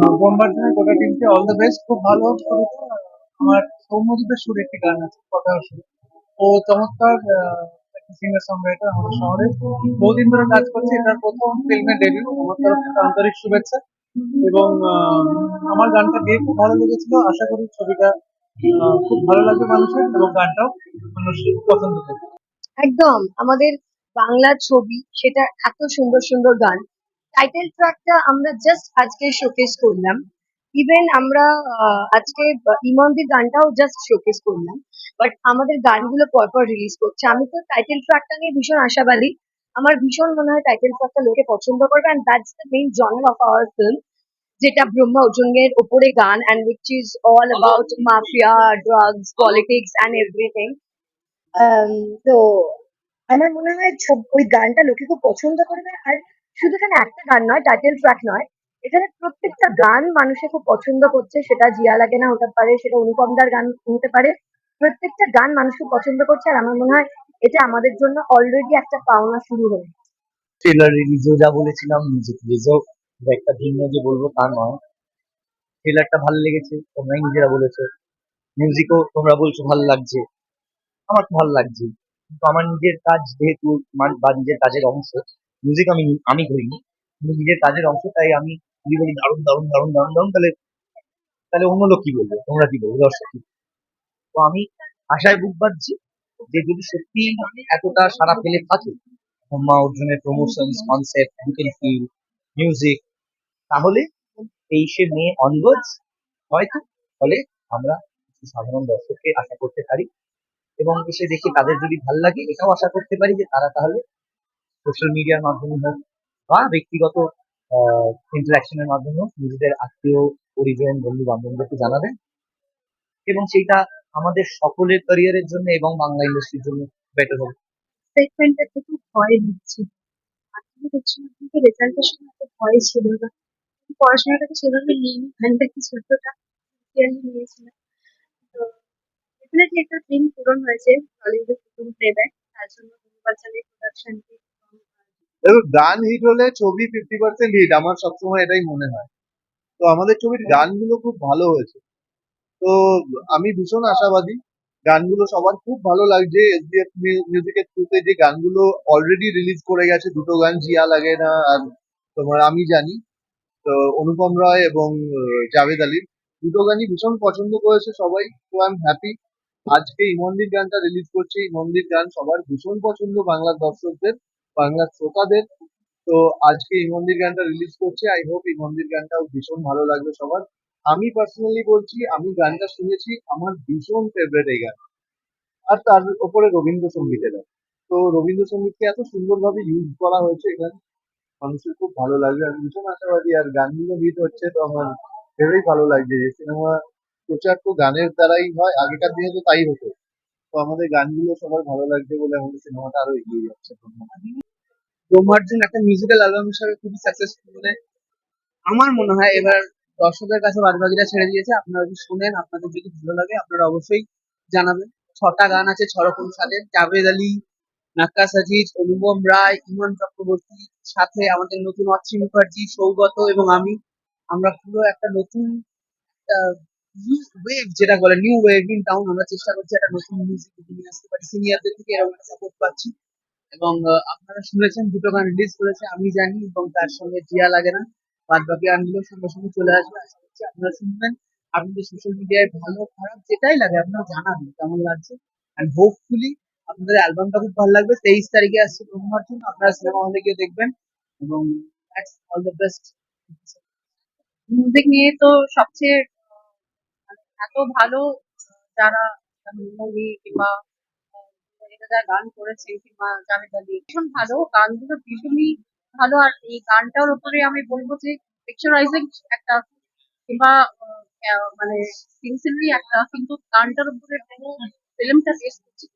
রূপমবার্জনের গোটা টিমকে all the best খুব ভালো ছবিটা আমার সৌম্যদীপের সুর একটি গান আছে, কথা সুর ও চমৎকার একটা সিঙ্গার সং রাইটার আমাদের শহরে। বহুদিন ধরে কাজ করছে, এটার প্রথম ফিল্মের ডেবিউ আমার তরফ থেকে আন্তরিক শুভেচ্ছা। এবং আমার গানটা গিয়ে খুব ভালো লেগেছিল। আশা করি ছবিটা খুব ভালো লাগবে মানুষের এবং গানটাও মানুষ পছন্দ করবে। একদম, আমাদের বাংলা ছবি, সেটা এত সুন্দর সুন্দর গান। টাইটেল ট্র্যাকটা আমরা জাস্ট আজকে শোকেস করলাম। ইভেন আমরা আজকে ইমন্দির গানটাও জাস্ট শোকেস করলাম। বাট আমাদের গানগুলো পরপর রিলিজ করছে। আমি তো টাইটেল ট্র্যাকটা নিয়ে ভীষণ আশাবাদী। আমার ভীষণ মনে হয় টাইটেল ট্র্যাকটা লোকে পছন্দ করবে। And that's the main genre of our film যেটা ব্রহ্মা অর্জুনের ওপরে গান and which is all about mafia drugs politics and everything তো আমার মনে হয় ওই গানটা লোকে খুব পছন্দ করবে। আর শুধু এখানে একটা গান নয় টাইটেল ট্র্যাক নয়, এখানে প্রত্যেকটা গান মানুষে খুব পছন্দ করছে। সেটা জিয়া লাগে না হতে পারে, সেটা অনুপমদার গান হতে পারে। প্রত্যেকটা গান মানুষ খুব পছন্দ করছে আর আমার মনে হয় এটা আমাদের জন্য অলরেডি একটা পাওনা শুরু হয়ে। ট্রেলার রিলিজেও যা বলেছিলাম মিউজিক রিলিজেও একটা ভিন্ন যে বলব তা নয়। ট্রেলারটা ভালো লেগেছে, তোমরাই নিজেরা বলেছ। মিউজিকও তোমরা বলছো ভালো লাগছে। আমার ভালো লাগছে। কিন্তু আমার নিজের কাজ যেহেতু বা নিজের কাজের অংশ মিউজিক আমি আমি করিনি। কিন্তু নিজের কাজের অংশ তাই আমি যদি বলি দারুণ দারুণ দারুণ দারুণ দারুণ, তাহলে তাহলে অন্য লোক কি বলবে? তোমরা কি বলবে? দর্শক তো আমি আশায় বুক বাঁধছি যে যদি সত্যি এতটা সারা পেলে থাকে হোম্মা অর্জুনের promotion concept look and feel music তাহলে তেইশে মে অনওয়ার্ডস হয়তো, ফলে আমরা সাধারণ দর্শককে আশা করতে পারি এবং এসে দেখে তাদের যদি ভালো লাগে, এটাও আশা করতে পারি যে তারা তাহলে সোশ্যাল মিডিয়ার মাধ্যমে হোক বা ব্যক্তিগত ইন্টারাকশনের মাধ্যমে হোক, নিজেদের আত্মীয়, পরিজন বন্ধু বান্ধবদেরকে জানাবেন এবং সেইটা আমাদের সকলের ক্যারিয়ারের জন্য এবং বাংলা ইন্ডাস্ট্রির জন্য বেটার হবে। সেগমেন্টটা থেকে ভয় দিচ্ছি। আসলে হচ্ছে না রেজাল্টের সময় এত ভয় ছিল না। পড়াশোনাটাকে সেভাবে নিইনি গানটা কি ছোটটা সিরিয়াসলি নিয়েছিলাম একটা ড্রিম পূরণ হয়েছে টলিউডের প্রথম প্লেব্যাক তার জন্য ধন্যবাদ জানাই প্রোডাকশনকে দেখো গান হিট হলে ছবি ফিফটি পার্সেন্ট হিট আমার সবসময় এটাই মনে হয়। তো আমাদের ছবির গানগুলো খুব ভালো হয়েছে। তো আমি ভীষণ আশাবাদী, গানগুলো সবার খুব ভালো লাগছে। এসডিএফ মিউজিকের থ্রুতে যে গানগুলো অলরেডি রিলিজ করে গেছে, দুটো গান, জিয়া লাগে না আর তোমার আমি জানি, তো অনুপম রায় এবং জাভেদ আলী দুটো গানই ভীষণ পছন্দ করেছে সবাই, তো আই এম হ্যাপি আজকে ইমন্দির গানটা রিলিজ করছে ইমন্দির গান সবার ভীষণ পছন্দ বাংলার দর্শকদের। বাংলার শ্রোতাদের। তো আজকে এই মন্দির গানটা রিলিজ করছে। আই হোপ এই মন্দির গানটাও ভীষণ ভালো লাগবে সবার। আমি পার্সোনালি বলছি, আমি গানটা শুনেছি, আমার ভীষণ ফেভারিট এই গান আর তার উপরে রবীন্দ্রসঙ্গীতের। তো রবীন্দ্রসঙ্গীতকে এত সুন্দরভাবে ইউজ করা হয়েছে এখানে। মানুষের খুব ভালো লাগবে। আমি ভীষণ আশাবাদী, আর গানগুলো হিট হচ্ছে, তো আমার ভেবেই ভালো লাগছে যে সিনেমা প্রচার তো গানের দ্বারাই হয়, আগেকার দিনে তো তাই হতো। তো আমাদের গানগুলো সবার ভালো লাগছে বলে আমাদের সিনেমাটা আরও এগিয়ে যাচ্ছে একটা মিউজিক্যাল অ্যালবাম হিসাবে খুবই সাকসেসফুল মানে আমার মনে হয় এবার দর্শকদের কাছে বাদবাকিরা ছেড়ে দিয়েছে। আপনারা যদি শুনেন, আপনাদের যদি ভালো লাগে, আপনারা অবশ্যই জানাবেন। ছটা গান আছে ছ রকম জাভেদ আলী নাক্কাস আজিজ অনুপম রায়, ইমন চক্রবর্তী, সাথে আমাদের নতুন অত্রি মুখার্জি, সৌগত এবং আমি। আমরা পুরো একটা নতুন নিউ ওয়েভ যেটা বলে নিউ ওয়েভ ইন টাউন আমরা চেষ্টা করছি একটা নতুন মিউজিক নিয়ে আসতে পারি। সিনিয়রদের থেকে এরকম একটা সাপোর্ট পাচ্ছি। এবং আপনারা শুনেছেন, দুটো গান রিলিজ করেছে, আমি জানি, এবং তার সঙ্গে জিয়া লাগে না। বাদ বাকি গানগুলো সঙ্গে সঙ্গে চলে আসবে। আশা করছি আপনারা শুনবেন। আপনাদের সোশ্যাল মিডিয়ায় ভালো, খারাপ, যেটাই লাগে, আপনারা জানাবেন কেমন লাগছে। অ্যান্ড হোপফুলি আপনাদের অ্যালবামটা খুব ভালো লাগবে। তেইশ তারিখে আসছে ব্রহ্মার্জন আপনারা সিনেমা হলে গিয়ে দেখবেন। এবং অল দ্য বেস্ট মিউজিক নিয়ে তো সবচেয়ে এত ভালো, যারা মুভি কিংবা এটা যারা গান করেছে কিংবা জাভেদ আলী, ভীষণ ভালো। গানগুলো ভীষণই ভালো। আর এই গানটার উপরে আমি বলব যে পিকচারাইজিং একটা কিংবা মানে সিনসিনারি একটা, কিন্তু গানটার উপরে কোনো ফিল্মটা বেশ করছে